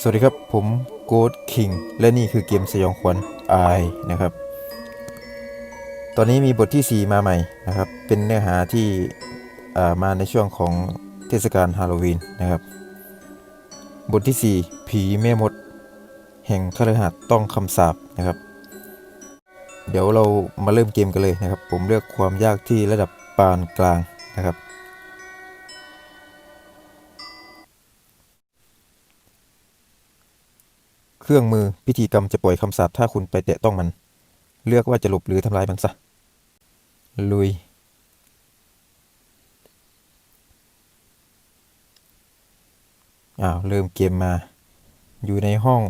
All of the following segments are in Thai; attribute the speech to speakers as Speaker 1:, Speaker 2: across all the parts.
Speaker 1: สวัสดีครับผมโกดคิงและนี่คือเกมสยองขวัญไอนะครับ ตอนนี้มีบทที่ 4 มาใหม่นะครับ เป็นเนื้อหาที่อ่ามาในช่วงของเทศกาลฮาโลวีนนะครับ บทที่ 4 ผีแม่มด แห่งคฤหัสถ์ต้องคำสาปนะครับ เดี๋ยวเรามาเริ่มเกมกันเลยนะครับ ผมเลือกความยากที่ระดับปานกลางนะครับ เครื่องมือพิธีกรรมจะปล่อยคำสาปถ้าคุณไปแตะต้องมัน เลือกว่าจะหลบหรือทำลายมันซะ ลุย อ้าว เริ่มเกมมา อยู่ในห้อง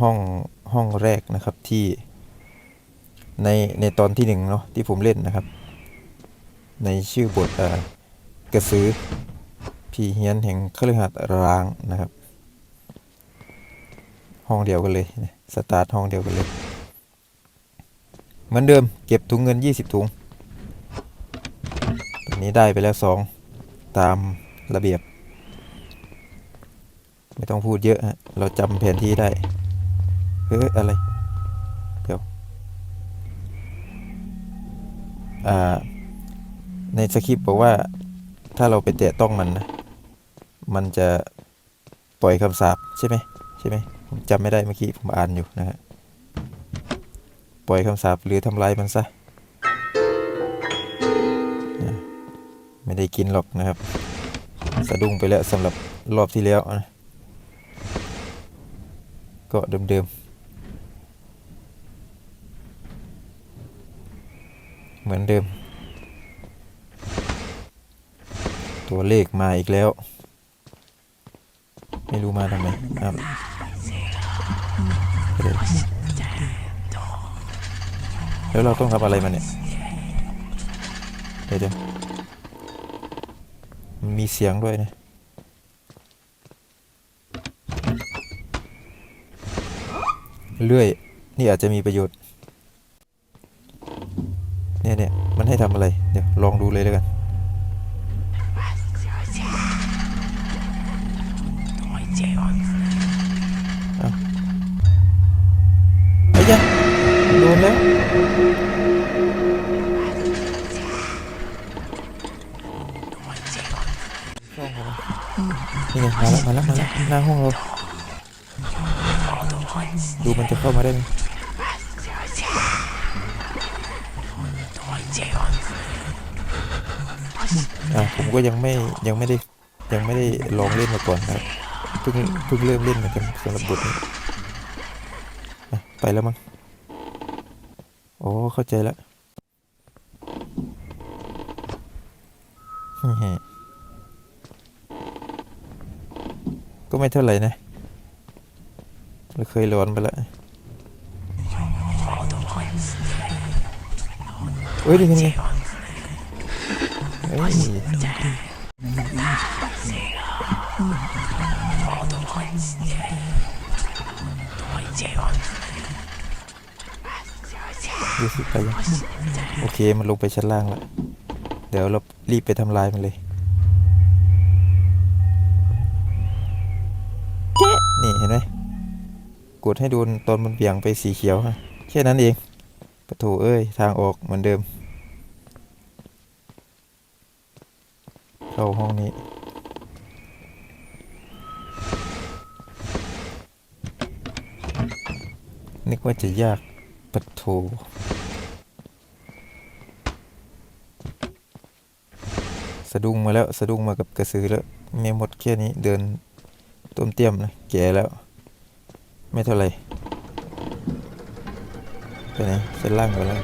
Speaker 1: ห้อง ห้องแรกนะครับที่ ใน ในตอนที่หนึ่งเนาะที่ผมเล่นนะครับ ในชื่อบทอ่ากระสือผีเฮียนแห่งคฤหัสถ์ร้างนะครับ ห้องเดียวกันเลยสตาร์ทห้องเดียวกันเลย เหมือนเดิมเก็บถุงเงิน 20 ถุงตอนนี้ได้ไปแล้ว 2 ตามระเบียบ ไม่ต้องพูดเยอะฮะเราจำแผนที่ได้เฮ้ยอะไร เดี๋ยวอ่าในสคริปต์บอกว่าถ้าเราไปแตะต้องมันนะ มันจะปล่อยคำสาปใช่ไหมใช่ไหม ผมจำไม่ได้เมื่อกี้ผมอ่านอยู่นะฮะปล่อยคำสาปหรือทำลายมันซะไม่ได้กินหรอกนะครับ สะดุ้งไปแล้วสำหรับรอบที่แล้วนะก็เดิมๆ เหมือนเดิม ตัวเลขมาอีกแล้ว ไม่รู้มาทำไมครับ แล้วเราต้องทำอะไรมันเนี่ย เดี๋ยวเดี๋ยวมันมีเสียงด้วยนะเลื่อย นี่อาจจะมีประโยชน์ เนี่ยเนี่ยมันให้ทำอะไร เดี๋ยวลองดูเลยแล้วกัน นแล้วนี่ไงมาแล้วมาแล้วมาแล้วหน้าห้องเราดูมันจะเข้ามาได้ไหมอะผมก็ยังไม่ยังไม่ได้ยังไม่ได้ลองเล่นมาก่อนนะครับเพิ่งเพิ่งเริ่มเล่นเหมือนกันสำหรับบทนี้ไปแล้วมั้ง โอ้เข้าใจแล้วก็ไม่เท่าไหร่นะ เราเคยร้อนไปแล้วเอ้ยดีไงนี่ไงเอ้ย ดูสิไปยังโอเคมันลงไปชั้นล่างแล้วเดี๋ยวเรารีบไปทำลายมันเลยนี่เห็นไหมกดให้ดนตอนมันเบี่ยงไปสีเขียวฮะแค่นั้นเองประตูเอ้ย ทางออกเหมือนเดิม เข้าห้องนี้นึกว่าจะยาก ปะตูสะดุ้งมาแล้วสะดุ้งมากับกระสือแล้วไม่หมดแค่นี้เดินต้มเตี้ยมนะแก่แล้ว ไม่เท่าไหร่ไปไหนเส้นล่างก่อนแล้ว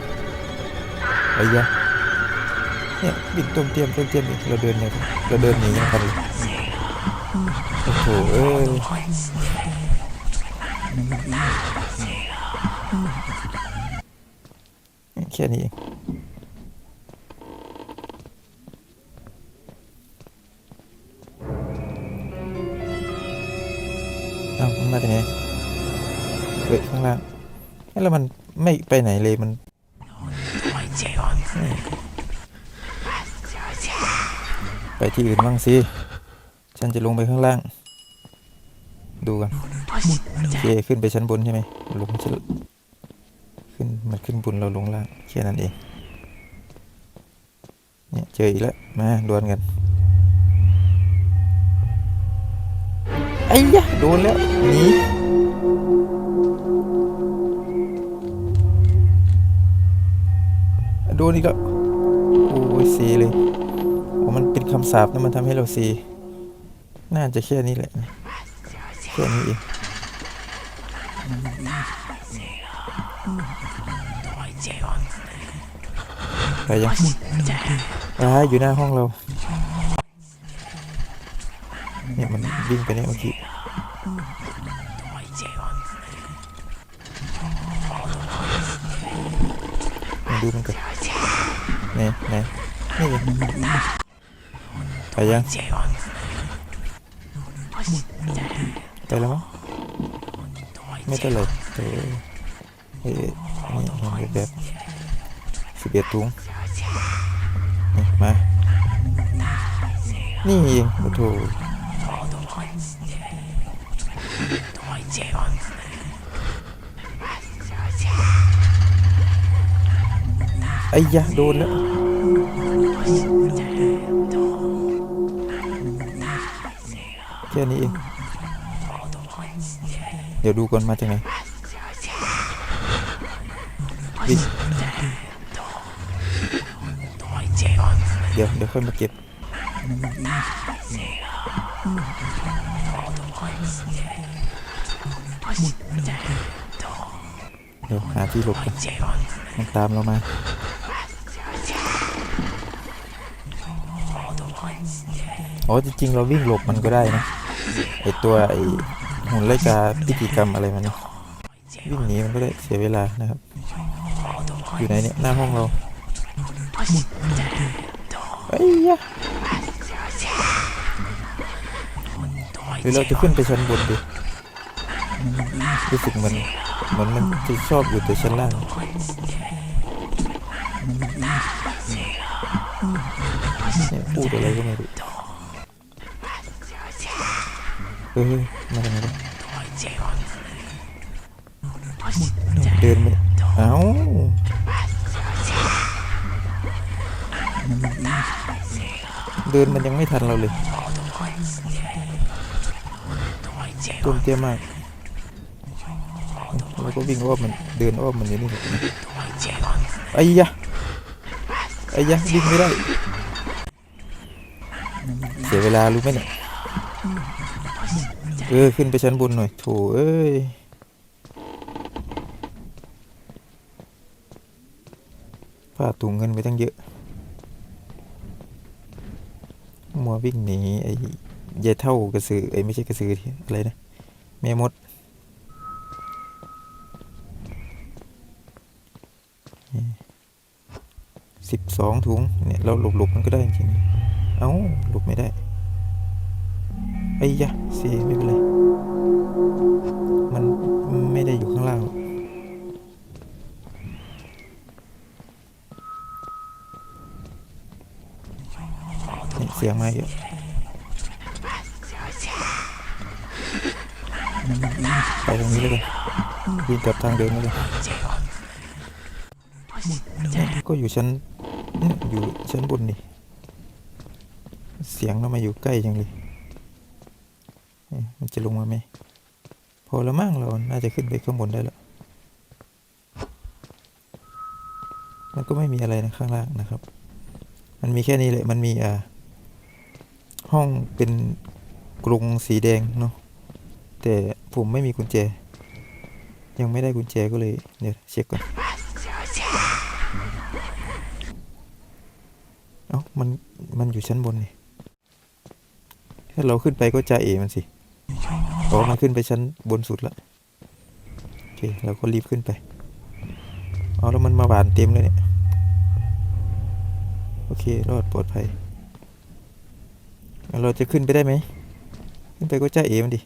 Speaker 1: ไอ้ยะเนี่ยบินต้มเตี้ยมต้มเตี้ยมอีกเราเดินเนี่ยเราเดินหนียังทันเลยโอ้โหเอ้ย แค่นี้เองเอ้ามันมาจากไหนเฮ้ยข้างล่างแล้วมันไม่ไปไหนเลยมันไปที่อื่นบ้างสิ ฉันจะลงไปข้างล่าง ดูกันโอเคขึ้นไปชั้นบนใช่ไหมลงชั้น ขึ้นมันขึ้นบนเราลงล่างแค่นั้นเอง เนี่ยเจออีกแล้ว มาดวลกัน ไอ้ยะโดนแล้วหนีโดนอีกแล้ว โอ้ยซีเลยโอ้มันเป็นคำสาปนะมันทำให้เราซี น่าจะแค่นี้แหละ แค่นี้เอง ไปยังอ่าอยู่หน้าห้องเราเนี่ยมันวิ่งไปเนี่ยเมื่ เป็นไรเออเอ้ยเห็นแบบสิบเอ็ดถุงนี่มา นี่เองโอ้โถไอ้ยะโดนแล้วแค่นี้เอง เดี๋ยวดูก่อนมาจากไหน เดี๋ยวเดี๋ยวค่อยมาเก็บเดี๋ยวหาที่หลบกันมันตามเรามาอ๋อจริงๆเราวิ่งหลบมันก็ได้นะไอตัวไอหุ่นไล่กาพิธีกรรมอะไรมันวิ่งหนีมันก็ได้เสียเวลานะครับ อยู่ไหนเนี่ยหน้าห้องเราไอ้ยะหรือเราจะขึ้นไปชั้นบนดิรู้สึกมันเหมือนมันจะชอบอยู่แต่ชั้นล่างเนี่ยพูดอะไรก็ไม่รู้เฮ้ยมาทำไมวะเดินมาเอ้า เดินมันยังไม่ทันเราเลยต้นเตี้ยมากเราก็วิ่งอ้อมมันเดินอ้อมมันอยู่นี่แหละไอ้ยะไอ้ยะวิ่งไม่ได้ เสียเวลารู้ไหมเนี่ยเออขึ้นไปชั้นบนหน่อยโถเอ้ยผ้าถุงเงินไปตั้งเยอะ มัววิ่งหนีไอ้ยายเท่ากระสือไอ้ไม่ใช่กระสือที่อะไรนะแม่มดสิบสองถุงเนี่ยเราหลบหลบมันก็ได้จริงๆเอ้าหลบไม่ได้ไอ้ยะเสียไม่เป็นไร เสียงมาเยอะไปตรงนี้เลยกันวิ่งกลับทางเดิมเลยเนี่ยก็อยู่ชั้นอยู่ชั้นบนนี่เสียงเรามาอยู่ใกล้จังเลยมันจะลงมาไหมพอแล้วมั้งเราน่าจะขึ้นไปข้างบนได้แล้วมันก็ไม่มีอะไรนะข้างล่างนะครับ มันมีแค่นี้แหละมันมีอ่า ห้องเป็นกรงสีแดงเนาะแต่ผมไม่มีกุญแจ ยังไม่ได้กุญแจก็เลยเดี๋ยวเช็คก่อนเอ้ามันมันอยู่ชั้นบนนี่ถ้าเราขึ้นไปก็จะเอมันสิอ๋อมันขึ้นไปชั้นบนสุดแล้วโอเคเราก็รีบขึ้นไปอ๋อแล้วมันมาหวานเต็มเลยเนี่ย โอเค รอดปลอดภัย เราจะขึ้นไปได้ไหม ขึ้นไปก็จ้าเอมันดิ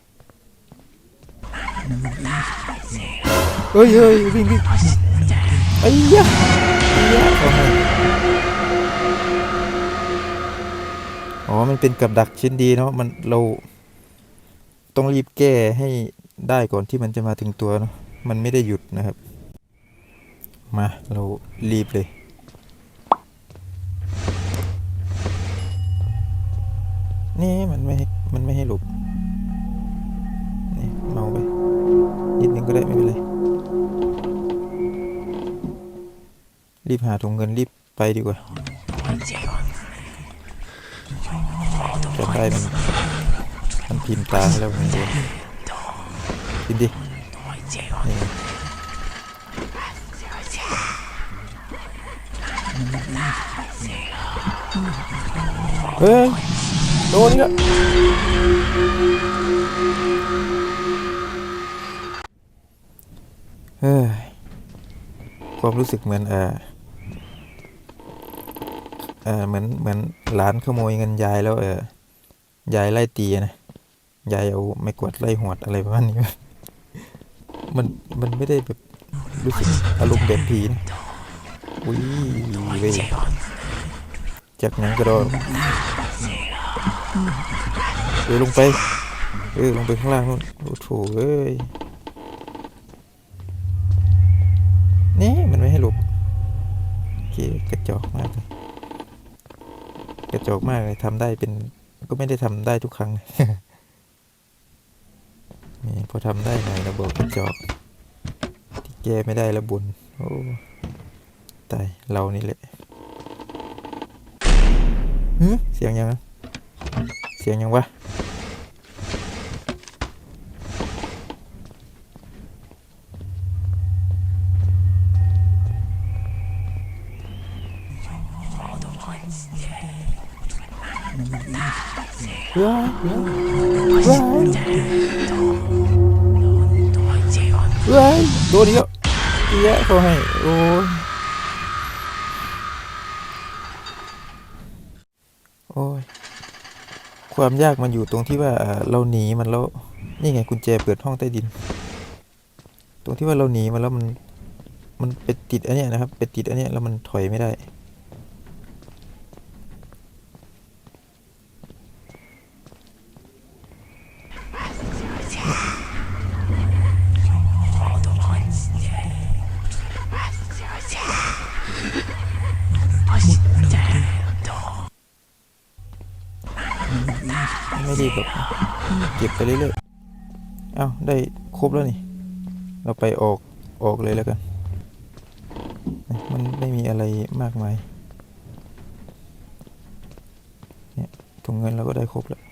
Speaker 1: เฮ้ยเฮ้ยวิ่งวิ่งไอ้ยะไอ้ยะเอาให้อ๋อ มันเป็นกับดักชิ้นดีเนาะ มันเราต้องรีบแก้ให้ได้ก่อนที่มันจะมาถึงตัวเนาะ มันไม่ได้หยุดนะครับ มา เรารีบเลย นี่มันไม่ให้มันไม่ให้หลบนี่เมาไป นิดนึงก็ได้ไม่เป็นไร รีบหาถุงเงินรีบไปดีกว่าจะได้มันมันพิมพ์ตาแล้วมันโดนพิมพ์ดิเฮ้ย โดนอีกแล้วเฮ้ยความรู้สึกเหมือนเออเออเหมือนเหมือนหลานขโมยเงินยายแล้วเออยายไล่ตีนะยายเอาไม่กวาดไล่หวดอะไรประมาณนี้มันมันไม่ได้แบบรู้สึกอารมณ์แบบผีนะอุ้ยเว้ยจากนั้นก็โดน เออลงไป เออลงไปข้างล่างนู่นโอ้โถเอ้ยนี่มันไม่ให้หลบโอเคกระจอกมากเลยกระจอกมากเลยทำได้เป็นก็ไม่ได้ทำได้ทุกครั้งนี่พอทำได้หน่อยระเบิดกระจอกที่แก้ไม่ได้แล้วบุญโอ้ตายเรานี่แหละเสียงยังนะ เสียงยังวะว้ายว้ายว้ายโดนอีกแล้วเยอะเขาให้โอ้ยโอ้ย ความยากมันอยู่ตรงที่ว่าเราหนีมันแล้วนี่ไงกุญแจเปิดห้องใต้ดิน ตรงที่ว่าเราหนีมันแล้วมันมันไปติดอันเนี้ยนะครับไปติดอันเนี้ยแล้วมันถอยไม่ได้ ไม่ดีแบบ เก็บไปเรื่อยๆเอ้าได้ครบแล้วนี่ เราไปออกออกเลยแล้วกัน มันไม่มีอะไรมากมาย เนี่ยถุงเงินเราก็ได้ครบแล้ว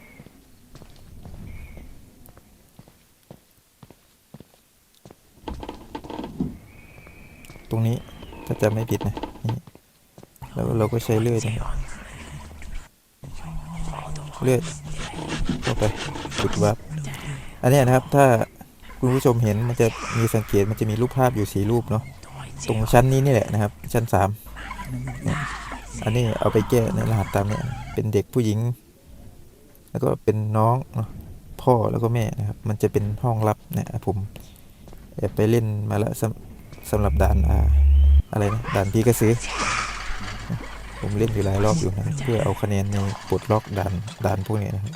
Speaker 1: ตรงนี้ถ้าจำไม่ผิดนะนี่แล้วเราก็ใช้เลื่อยตรงนี้เลื่อย เข้าไปจุดวับอันนี้นะครับถ้าคุณผู้ชมเห็นมันจะมีสังเกตมันจะมีรูปภาพอยู่สีรูปเนาะตรงชั้นนี้นี่แหละนะครับ ชั้นสามอันนี้เอาไปแก้ในรหัสตามเนี่ยเป็นเด็กผู้หญิง แล้วก็เป็นน้องเนาะพ่อแล้วก็แม่นะครับ มันจะเป็นห้องลับเนะผมแอบไปเล่นมาแล้วสำสำหรับด่านอ่าอะไรนะด่านพีกระสือผมเล่นอยู่หลายรอบอยู่นะเพื่อเอาคะแนนในปลดล็อกด่านด่านพวกนี้นะครับ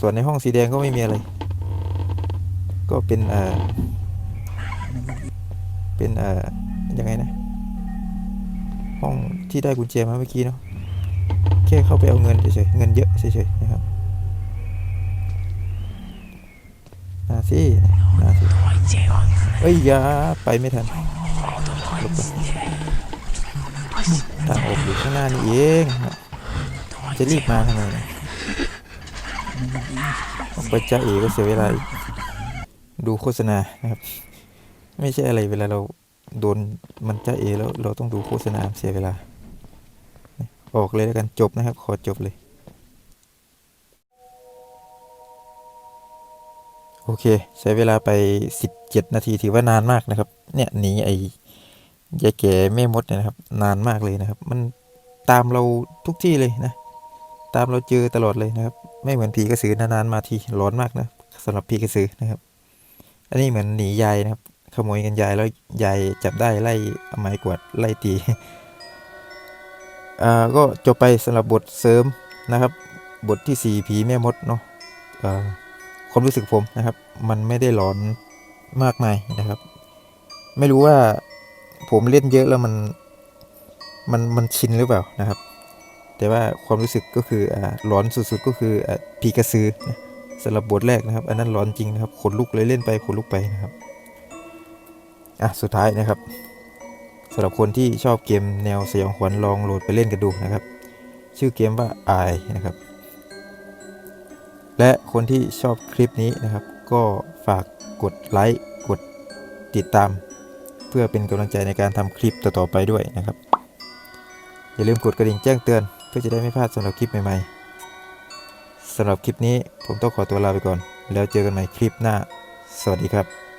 Speaker 1: ส่วนในห้องสีแดงก็ไม่มีอะไร ก็เป็นเอ่อเป็นเอ่อยังไงนะ ห้องที่ได้กุญแจมาเมื่อกี้เนาะแค่เข้าไปเอาเงินเฉยๆเงินเยอะเฉยๆนะครับนาสินาสิเอ้ยยาไปไม่ทันหลบไปทางออกอยู่ข้างหน้านี่เอง จะรีบมาทำไมนะ ออกไปจ้าเอก็เสียเวลาดูโฆษณานะครับ ไม่ใช่อะไรเวลาเราโดนมันจ้าเอแล้วเราต้องดูโฆษณาเสียเวลา ออกเลยแล้วกันจบนะครับ ขอจบเลย โอเค ใช้เวลาไป 17 นาทีถือว่านานมากนะครับ เนี่ยหนีไอ้ยายแก่แม่มดเนี่ยนะครับ นานมากเลยนะครับ มันตามเราทุกที่เลยนะ ตามเราเจอตลอดเลยนะครับ ไม่เหมือนผีกระสือนานๆมาทีร้อนมากนะสำหรับผีกระสือนะครับ อันนี้เหมือนหนียายนะครับขโมยเงินยายแล้วยายจับได้ไล่เอาไม้กวาดไล่ตีอ่าก็จบไปสำหรับบทเสริมนะครับ บทที่สี่ผีแม่มดเนาะเอ่อความรู้สึกผมนะครับ มันไม่ได้หลอนมากมายนะครับ ไม่รู้ว่าผมเล่นเยอะแล้วมันมันมันชินหรือเปล่านะครับ แต่ว่าความรู้สึกก็คืออ่าหลอนสุดๆก็คืออ่าพีกระซือนะสำหรับบทแรกนะครับ อันนั้นหลอนจริงนะครับขนลุกเลยเล่นไปขนลุกไปนะครับอะสุดท้ายนะครับสำหรับคนที่ชอบเกมแนวสยองขวัญลองโหลดไปเล่นกันดูนะครับ ชื่อเกมว่า i นะครับ และคนที่ชอบคลิปนี้นะครับ ก็ฝากกดไลค์กดติดตาม เพื่อเป็นกำลังใจในการทำคลิปต่อๆไปด้วยนะครับ อย่าลืมกดกระดิ่งแจ้งเตือน เพื่อจะได้ไม่พลาดสำหรับคลิปใหม่ๆสำหรับคลิปนี้ผมต้องขอตัวลาไปก่อน แล้วเจอกันใหม่คลิปหน้า สวัสดีครับ